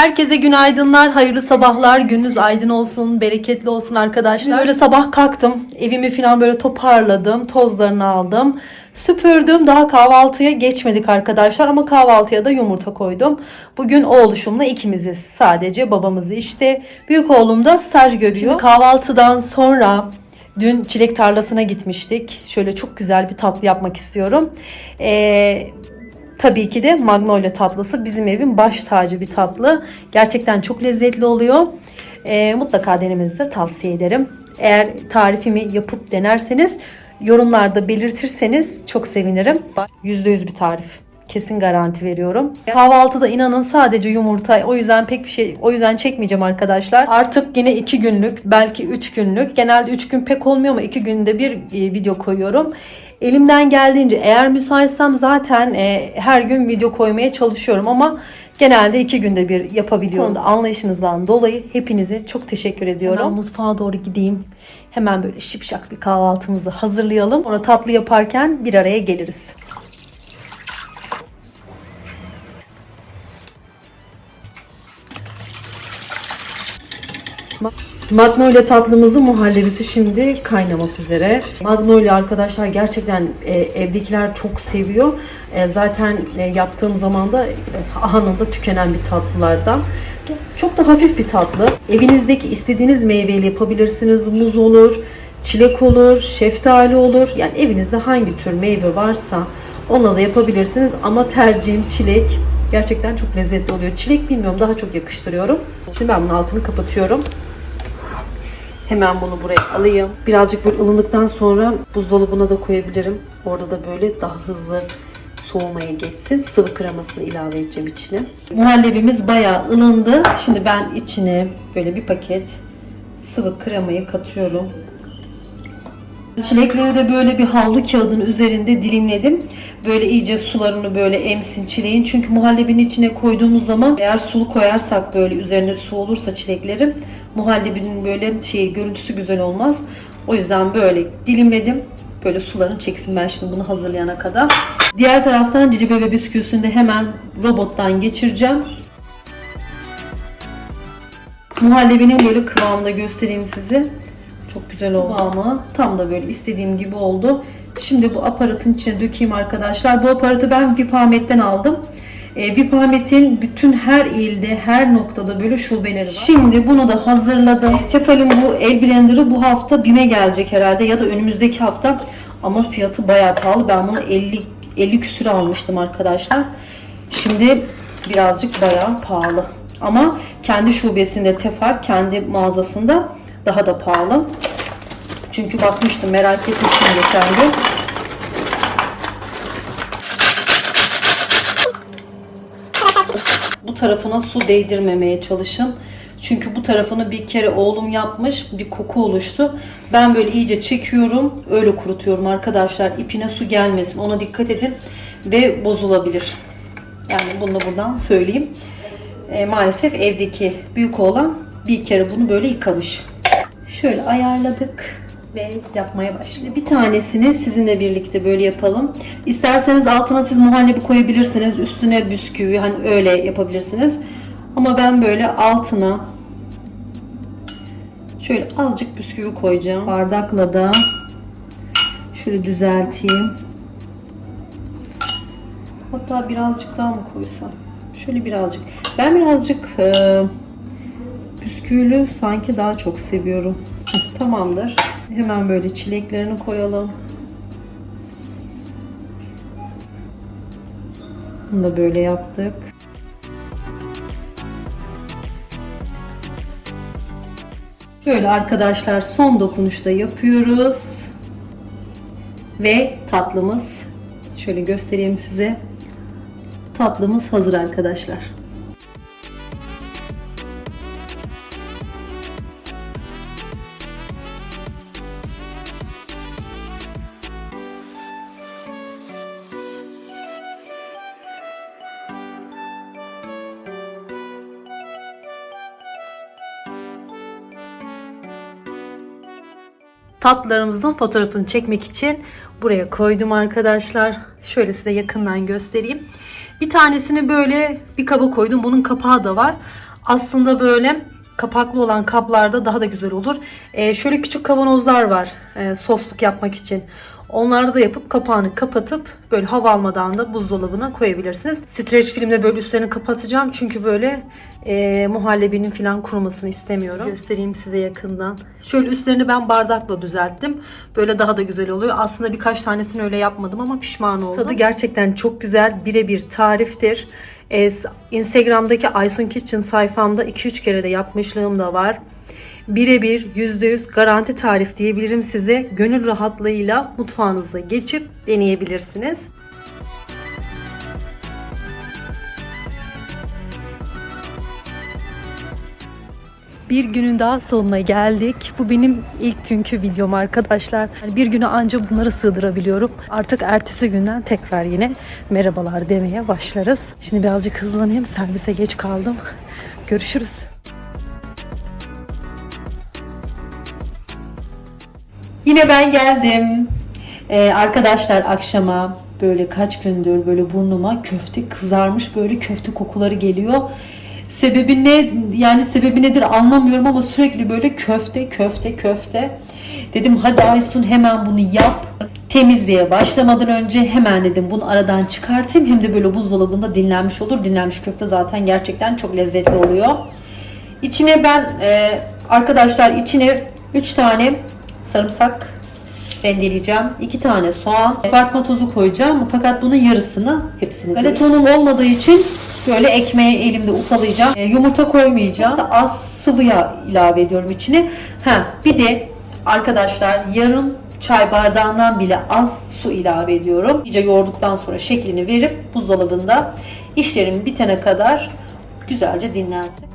Herkese günaydınlar, hayırlı sabahlar, gününüz aydın olsun, bereketli olsun arkadaşlar. Böyle sabah kalktım, evimi falan böyle toparladım, tozlarını aldım, süpürdüm. Daha kahvaltıya geçmedik arkadaşlar ama kahvaltıya da yumurta koydum. Bugün oğluşumla ikimiziz sadece, babamız işte. Büyük oğlum da staj görüyor. Şimdi kahvaltıdan sonra Dün çilek tarlasına gitmiştik. Şöyle çok güzel bir tatlı yapmak istiyorum. Ee, tabii ki de magnolia tatlısı bizim evin baş tacı bir tatlı. Gerçekten çok lezzetli oluyor. Ee, mutlaka denemenizi de tavsiye ederim. Eğer tarifimi yapıp denerseniz yorumlarda belirtirseniz çok sevinirim. %100 bir tarif. Kesin garanti veriyorum. Kahvaltıda inanın sadece yumurta. O yüzden pek bir şey o yüzden çekmeyeceğim arkadaşlar. Artık yine 2 günlük belki 3 günlük. Genelde 3 gün pek olmuyor ama 2 günde bir e, video koyuyorum. Elimden geldiğince eğer müsaitsem zaten e, her gün video koymaya çalışıyorum ama genelde 2 günde bir yapabiliyorum. Konuda anlayışınızdan dolayı hepinize çok teşekkür ediyorum. Hemen mutfağa doğru gideyim. Hemen böyle şipşak bir kahvaltımızı hazırlayalım. Sonra tatlı yaparken bir araya geliriz. Magnolia tatlımızın muhallebisi şimdi kaynamak üzere. Magnolia arkadaşlar gerçekten e, evdekiler çok seviyor. E, zaten e, yaptığım zaman da e, anında tükenen bir tatlılardan. Çok da hafif bir tatlı. Evinizdeki istediğiniz meyveyle yapabilirsiniz. Muz olur, çilek olur, şeftali olur. Yani evinizde hangi tür meyve varsa onunla da yapabilirsiniz. Ama tercihim çilek. Gerçekten çok lezzetli oluyor. Çilek bilmiyorum daha çok yakıştırıyorum. Şimdi ben bunun altını kapatıyorum. Hemen bunu buraya alayım. Birazcık böyle ılındıktan sonra buzdolabına da koyabilirim. Orada da böyle daha hızlı soğumaya geçsin. Sıvı kremasını ilave edeceğim içine. Muhallebimiz bayağı ılındı. Şimdi ben içine böyle bir paket sıvı kremayı katıyorum. Çilekleri de böyle bir havlu kağıdın üzerinde dilimledim. Böyle iyice sularını böyle emsin çileğin. Çünkü muhallebinin içine koyduğumuz zaman eğer sulu koyarsak böyle üzerine su olursa çileklerin muhallebinin böyle şey görüntüsü güzel olmaz. O yüzden böyle dilimledim. Böyle sularını çeksin ben şimdi bunu hazırlayana kadar. Diğer taraftan cici bebe bisküvisini de hemen robottan geçireceğim. Muhallebinin böyle kıvamını göstereyim size. Çok güzel oldu ama tam da böyle istediğim gibi oldu. Şimdi bu aparatın içine dökeyim arkadaşlar. Bu aparatı ben Vipamet'ten aldım. E, Vipamet'in bütün her ilde, her noktada böyle şubeleri var. Şimdi bunu da hazırladım. Tefal'in bu el blenderı bu hafta BİM'e gelecek herhalde ya da önümüzdeki hafta. Ama fiyatı bayağı pahalı. Ben bunu 50 50 küsür almıştım arkadaşlar. Şimdi birazcık bayağı pahalı. Ama kendi şubesinde Tefal, kendi mağazasında daha da pahalı. Çünkü bakmıştım merak etmiştim geçen gün. Bu tarafına su değdirmemeye çalışın. Çünkü bu tarafını bir kere oğlum yapmış. Bir koku oluştu. Ben böyle iyice çekiyorum. Öyle kurutuyorum arkadaşlar. İpine su gelmesin. Ona dikkat edin. Ve bozulabilir. Yani bunu da buradan söyleyeyim. E, maalesef evdeki büyük oğlan bir kere bunu böyle yıkamış. Şöyle ayarladık ve yapmaya başladık. Bir tanesini sizinle birlikte böyle yapalım. İsterseniz altına siz muhallebi koyabilirsiniz. Üstüne bisküvi hani öyle yapabilirsiniz. Ama ben böyle altına şöyle azıcık bisküvi koyacağım. Bardakla da şöyle düzelteyim. Hatta birazcık daha mı koysam? Şöyle birazcık. Ben birazcık e, Bisküvili sanki daha çok seviyorum. Tamamdır. Hemen böyle çileklerini koyalım. Bunu da böyle yaptık. Böyle arkadaşlar son dokunuşta yapıyoruz. Ve tatlımız şöyle göstereyim size. Tatlımız hazır arkadaşlar. Tatlılarımızın fotoğrafını çekmek için buraya koydum arkadaşlar. Şöyle size yakından göstereyim. Bir tanesini böyle bir kaba koydum. Bunun kapağı da var. Aslında böyle kapaklı olan kaplarda daha da güzel olur. Ee, şöyle küçük kavanozlar var e, sosluk yapmak için. Onlarda da yapıp kapağını kapatıp böyle hava almadan da buzdolabına koyabilirsiniz. Streç filmde böyle üstlerini kapatacağım çünkü böyle e, muhallebinin falan kurumasını istemiyorum. Göstereyim size yakından. Şöyle üstlerini ben bardakla düzelttim. Böyle daha da güzel oluyor. Aslında birkaç tanesini öyle yapmadım ama pişman oldum. Tadı gerçekten çok güzel. Birebir tariftir. E, Instagram'daki Aysun Kitchen sayfamda 2-3 kere de yapmışlığım da var. Birebir %100 garanti tarif diyebilirim size. Gönül rahatlığıyla mutfağınıza geçip deneyebilirsiniz. Bir günün daha sonuna geldik. Bu benim ilk günkü videom arkadaşlar. Bir güne anca bunları sığdırabiliyorum. Artık ertesi günden tekrar yine merhabalar demeye başlarız. Şimdi birazcık hızlanayım. Servise geç kaldım. Görüşürüz. Yine ben geldim. Ee, arkadaşlar akşama böyle kaç gündür böyle burnuma köfte kızarmış böyle köfte kokuları geliyor. Sebebi ne yani sebebi nedir anlamıyorum ama sürekli böyle köfte köfte köfte. Dedim hadi Aysun hemen bunu yap. Temizliğe başlamadan önce hemen dedim bunu aradan çıkartayım. Hem de böyle buzdolabında dinlenmiş olur. Dinlenmiş köfte zaten gerçekten çok lezzetli oluyor. İçine ben e, arkadaşlar içine 3 tane sarımsak rendeleyeceğim. 2 tane soğan, kabartma tozu koyacağım. Fakat bunun yarısını hepsini Galetonum olmadığı için böyle ekmeği elimde ufalayacağım. E, yumurta koymayacağım. Az sıvı yağ ilave ediyorum içine. Ha, bir de arkadaşlar yarım çay bardağından bile az su ilave ediyorum. İyice yoğurduktan sonra şeklini verip buzdolabında işlerim bitene kadar güzelce dinlensin.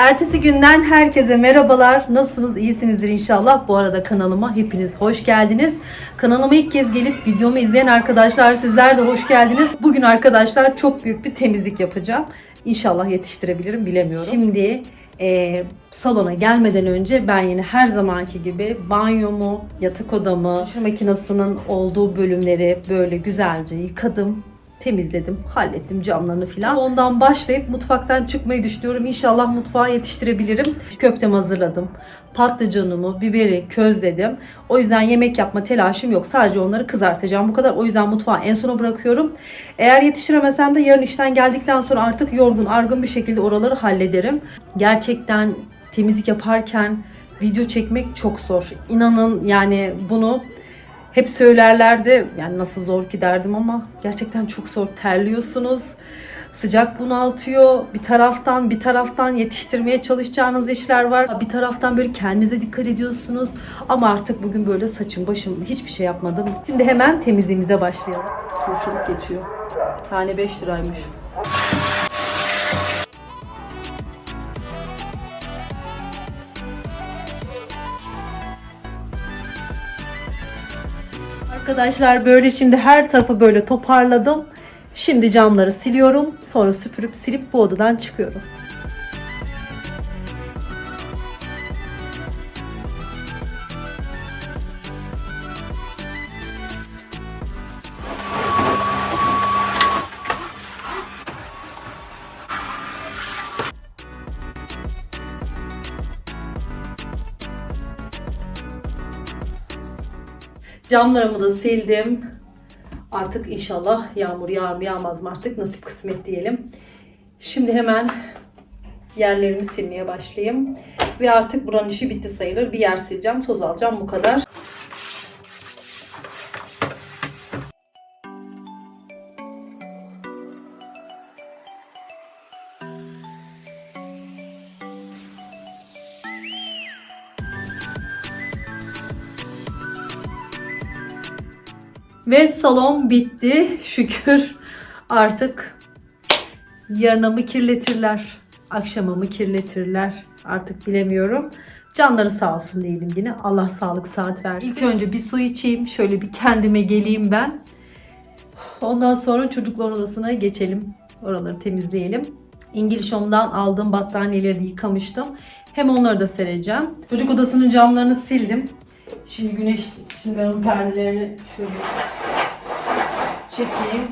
Ertesi günden herkese merhabalar. Nasılsınız? İyisinizdir inşallah. Bu arada kanalıma hepiniz hoş geldiniz. Kanalıma ilk kez gelip videomu izleyen arkadaşlar sizler de hoş geldiniz. Bugün arkadaşlar çok büyük bir temizlik yapacağım. İnşallah yetiştirebilirim bilemiyorum. Şimdi e, salona gelmeden önce ben yine her zamanki gibi banyomu, yatak odamı, şu makinesinin olduğu bölümleri böyle güzelce yıkadım temizledim, hallettim camlarını filan. Ondan başlayıp mutfaktan çıkmayı düşünüyorum. İnşallah mutfağa yetiştirebilirim. Köftemi hazırladım. Patlıcanımı, biberi közledim. O yüzden yemek yapma telaşım yok. Sadece onları kızartacağım. Bu kadar. O yüzden mutfağı en sona bırakıyorum. Eğer yetiştiremesem de yarın işten geldikten sonra artık yorgun, argın bir şekilde oraları hallederim. Gerçekten temizlik yaparken video çekmek çok zor. İnanın yani bunu hep söylerlerdi yani nasıl zor ki derdim ama gerçekten çok zor terliyorsunuz. Sıcak bunaltıyor. Bir taraftan bir taraftan yetiştirmeye çalışacağınız işler var. Bir taraftan böyle kendinize dikkat ediyorsunuz. Ama artık bugün böyle saçım başım hiçbir şey yapmadım. Şimdi hemen temizliğimize başlayalım. Turşuluk geçiyor. Tane 5 liraymış. Arkadaşlar böyle şimdi her tarafı böyle toparladım. Şimdi camları siliyorum. Sonra süpürüp silip bu odadan çıkıyorum. Camlarımı da sildim. Artık inşallah yağmur yağar mı yağmaz mı artık nasip kısmet diyelim. Şimdi hemen yerlerimi silmeye başlayayım. Ve artık buranın işi bitti sayılır. Bir yer sileceğim, toz alacağım bu kadar. Ve salon bitti. Şükür artık yarına mı kirletirler, akşama mı kirletirler artık bilemiyorum. Canları sağ olsun diyelim yine. Allah sağlık saat versin. İlk önce bir su içeyim. Şöyle bir kendime geleyim ben. Ondan sonra çocukların odasına geçelim. Oraları temizleyelim. İngiliz Home'dan aldığım battaniyeleri de yıkamıştım. Hem onları da sereceğim. Çocuk odasının camlarını sildim. Şimdi güneş, şimdi ben onun perdelerini şöyle çekeyim.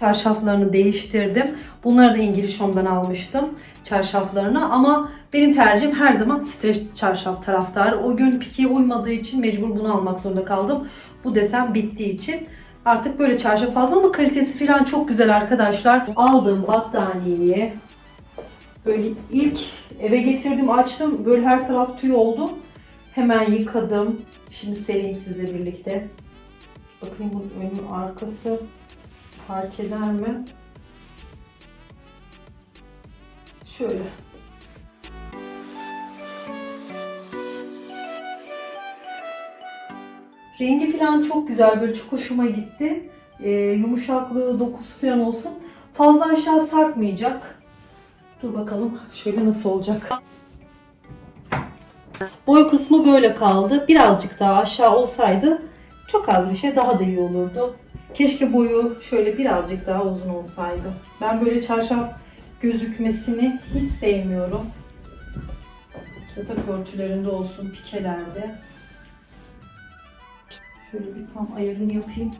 Çarşaflarını değiştirdim. Bunları da İngiliz Home'dan almıştım. Çarşaflarını ama benim tercihim her zaman streç çarşaf taraftarı. O gün pikiye uymadığı için mecbur bunu almak zorunda kaldım. Bu desen bittiği için artık böyle çarşaf aldım ama kalitesi falan çok güzel arkadaşlar. Aldığım battaniyeyi böyle ilk eve getirdim açtım. Böyle her taraf tüy oldu. Hemen yıkadım. Şimdi sereyim sizle birlikte. Bakayım bunun önü arkası fark eder mi? Şöyle. Rengi falan çok güzel böyle çok hoşuma gitti. Ee, yumuşaklığı, dokusu falan olsun. Fazla aşağı sarkmayacak. Dur bakalım şöyle nasıl olacak. Boy kısmı böyle kaldı. Birazcık daha aşağı olsaydı çok az bir şey daha da iyi olurdu. Keşke boyu şöyle birazcık daha uzun olsaydı. Ben böyle çarşaf gözükmesini hiç sevmiyorum. Yatak örtülerinde olsun, pikelerde. Şöyle bir tam ayarını yapayım.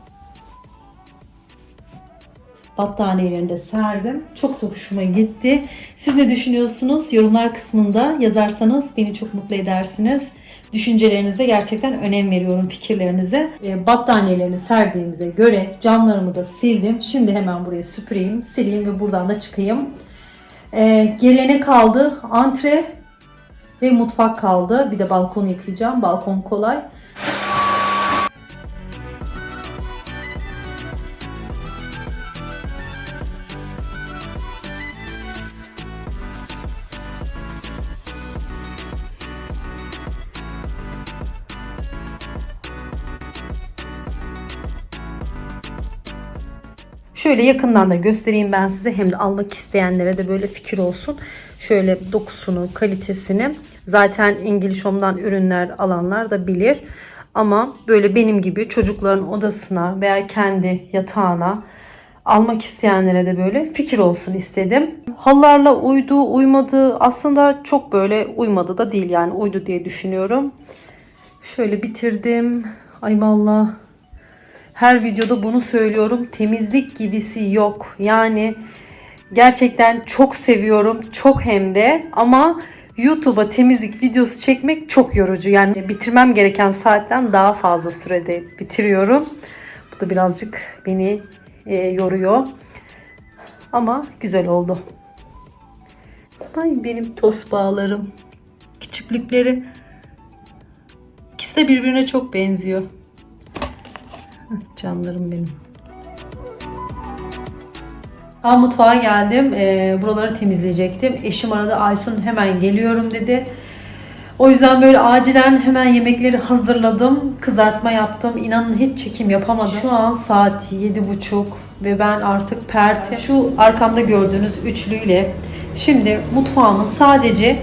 Battaniyelerini de serdim. Çok da hoşuma gitti. Siz ne düşünüyorsunuz? Yorumlar kısmında yazarsanız beni çok mutlu edersiniz. Düşüncelerinize gerçekten önem veriyorum fikirlerinize. E, battaniyelerini serdiğimize göre camlarımı da sildim. Şimdi hemen buraya süpüreyim, sileyim ve buradan da çıkayım. E, geriye kaldı? Antre ve mutfak kaldı. Bir de balkonu yıkayacağım. Balkon kolay. Şöyle yakından da göstereyim ben size hem de almak isteyenlere de böyle fikir olsun. Şöyle dokusunu, kalitesini zaten İngiliz Home'dan ürünler alanlar da bilir. Ama böyle benim gibi çocukların odasına veya kendi yatağına almak isteyenlere de böyle fikir olsun istedim. Halılarla uydu, uymadı aslında çok böyle uymadı da değil yani uydu diye düşünüyorum. Şöyle bitirdim. Ay vallahi her videoda bunu söylüyorum. Temizlik gibisi yok. Yani gerçekten çok seviyorum. Çok hem de ama YouTube'a temizlik videosu çekmek çok yorucu. Yani bitirmem gereken saatten daha fazla sürede bitiriyorum. Bu da birazcık beni e, yoruyor. Ama güzel oldu. Ay benim toz bağlarım. Küçüklükleri. İkisi de birbirine çok benziyor. Canlarım benim. Ben mutfağa geldim. Ee, buraları temizleyecektim. Eşim aradı Aysun hemen geliyorum dedi. O yüzden böyle acilen hemen yemekleri hazırladım. Kızartma yaptım. İnanın hiç çekim yapamadım. Şu an saat 7.30 ve ben artık perti. Şu arkamda gördüğünüz üçlüyle şimdi mutfağımın sadece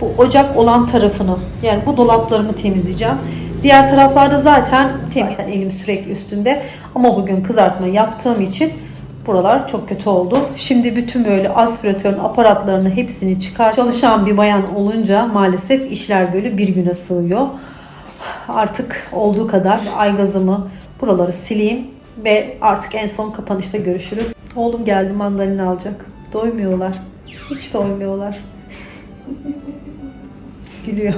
bu ocak olan tarafını yani bu dolaplarımı temizleyeceğim. Diğer taraflarda zaten temiz. Zaten elim sürekli üstünde. Ama bugün kızartma yaptığım için buralar çok kötü oldu. Şimdi bütün böyle aspiratörün aparatlarını hepsini çıkar. Çalışan bir bayan olunca maalesef işler böyle bir güne sığıyor. Artık olduğu kadar aygazımı buraları sileyim ve artık en son kapanışta görüşürüz. Oğlum geldi mandalina alacak. Doymuyorlar. Hiç doymuyorlar. Gülüyor.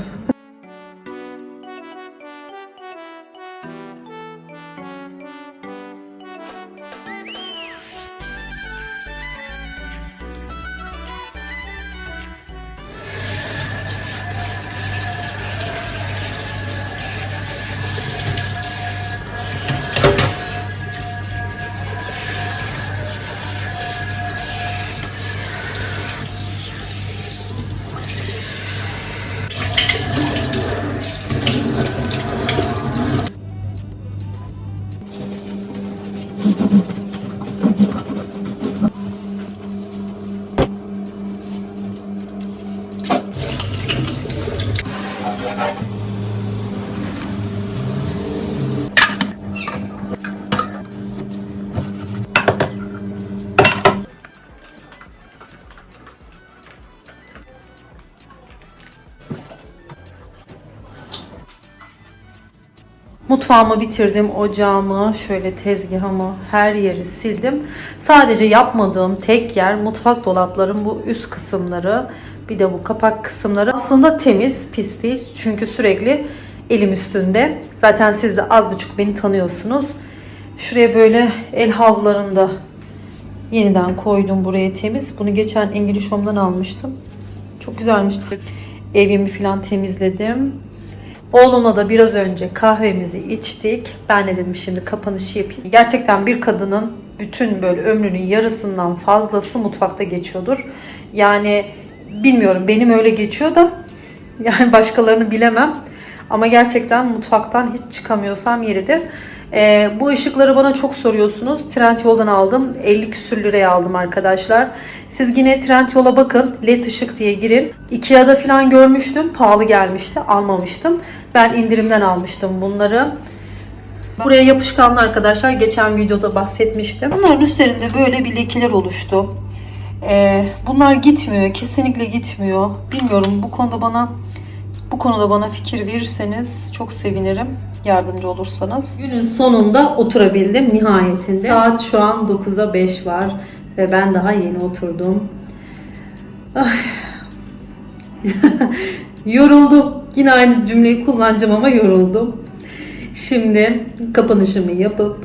Mutfağımı bitirdim. Ocağımı, şöyle tezgahımı, her yeri sildim. Sadece yapmadığım tek yer mutfak dolaplarım bu üst kısımları. Bir de bu kapak kısımları. Aslında temiz, pis değil. Çünkü sürekli elim üstünde. Zaten siz de az buçuk beni tanıyorsunuz. Şuraya böyle el havlarında yeniden koydum buraya temiz. Bunu geçen İngiliz Home'dan almıştım. Çok güzelmiş. Evimi falan temizledim. Oğlumla da biraz önce kahvemizi içtik. Ben de dedim şimdi kapanışı yapayım. Gerçekten bir kadının bütün böyle ömrünün yarısından fazlası mutfakta geçiyordur. Yani bilmiyorum benim öyle geçiyor da yani başkalarını bilemem. Ama gerçekten mutfaktan hiç çıkamıyorsam yeridir. Ee, bu ışıkları bana çok soruyorsunuz. Trendyol'dan aldım. 50 küsür liraya aldım arkadaşlar. Siz yine Trendyol'a bakın. LED ışık diye girin. Ikea'da falan görmüştüm. Pahalı gelmişti. Almamıştım. Ben indirimden almıştım bunları. Buraya yapışkanlı arkadaşlar. Geçen videoda bahsetmiştim. Bunların üstlerinde böyle bir lekeler oluştu. Ee, bunlar gitmiyor. Kesinlikle gitmiyor. Bilmiyorum bu konuda bana bu konuda bana fikir verirseniz çok sevinirim. Yardımcı olursanız. Günün sonunda oturabildim nihayetinde. Saat şu an 9'a 5 var ve ben daha yeni oturdum. Yoruldum. Yine aynı cümleyi kullanacağım ama yoruldum. Şimdi kapanışımı yapıp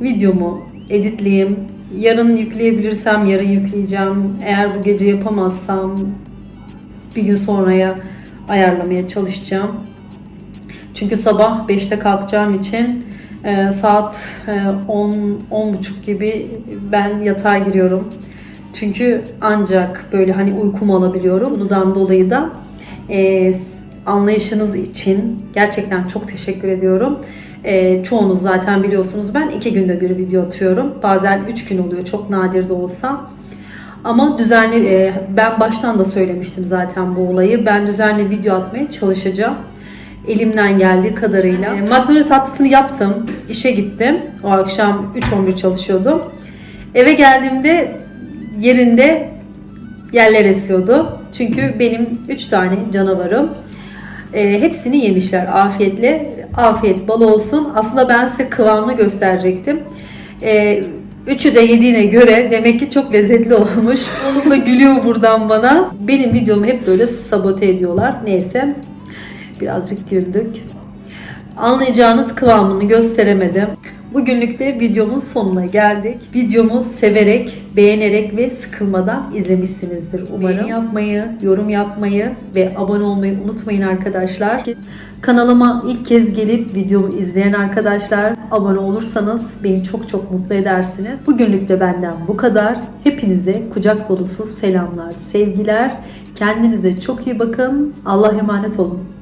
videomu editleyeyim. Yarın yükleyebilirsem yarın yükleyeceğim. Eğer bu gece yapamazsam bir gün sonraya ayarlamaya çalışacağım. Çünkü sabah 5'te kalkacağım için e, saat e, 10 10.30 gibi ben yatağa giriyorum. Çünkü ancak böyle hani uykumu alabiliyorum. Bundan dolayı da e, anlayışınız için gerçekten çok teşekkür ediyorum. E, çoğunuz zaten biliyorsunuz ben iki günde bir video atıyorum. Bazen üç gün oluyor çok nadir de olsa. Ama düzenli e, ben baştan da söylemiştim zaten bu olayı. Ben düzenli video atmaya çalışacağım. Elimden geldiği kadarıyla. E, Magnolia tatlısını yaptım. İşe gittim. O akşam 3-11 çalışıyordum. Eve geldiğimde yerinde yerler esiyordu. Çünkü benim 3 tane canavarım. E, hepsini yemişler afiyetle. Afiyet bal olsun. Aslında ben size kıvamını gösterecektim. E, Üçü de yediğine göre demek ki çok lezzetli olmuş. Oğlum da gülüyor buradan bana. Benim videomu hep böyle sabote ediyorlar. Neyse birazcık güldük. Anlayacağınız kıvamını gösteremedim. Bugünlük de videomun sonuna geldik. Videomu severek, beğenerek ve sıkılmadan izlemişsinizdir umarım. Beğeni yapmayı, yorum yapmayı ve abone olmayı unutmayın arkadaşlar. Kanalıma ilk kez gelip videomu izleyen arkadaşlar abone olursanız beni çok çok mutlu edersiniz. Bugünlük de benden bu kadar. Hepinize kucak dolusu selamlar, sevgiler. Kendinize çok iyi bakın. Allah emanet olun.